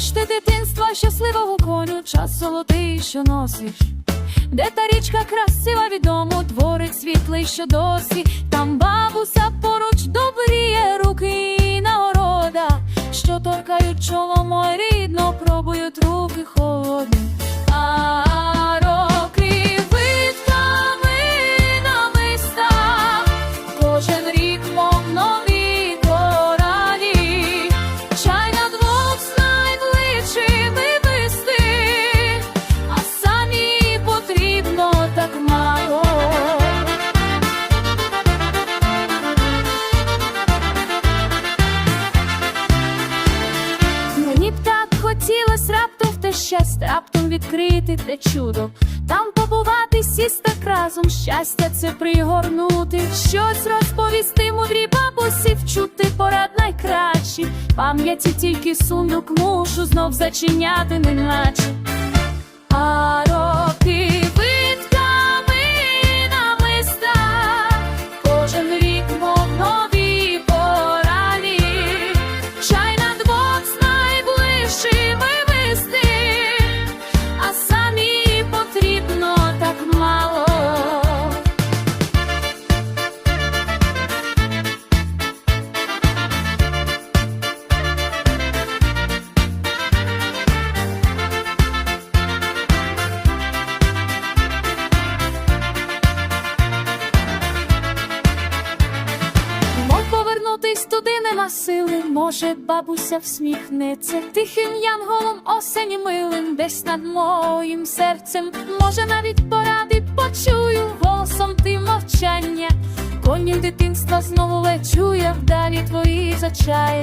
мечти дитинства, щасливого коню, час золотий, що носиш. Де та річка красива відому, творить світлий, що досі, там бабуся поруч щастя, раптом відкрити те чудо, там побувати, сісти разом, щастя це пригорнути, щось розповісти мудрій бабусі, вчути порад найкращі. Пам'яті тільки сундук мушу знов зачиняти, неначе. Повернутись туди нема сили, може, бабуся всміхнеться тихим янголом осені милим, десь над моїм серцем, може, навіть поради почую голосом ти мовчання. Коні дитинства знову лечує вдалі твої зачає.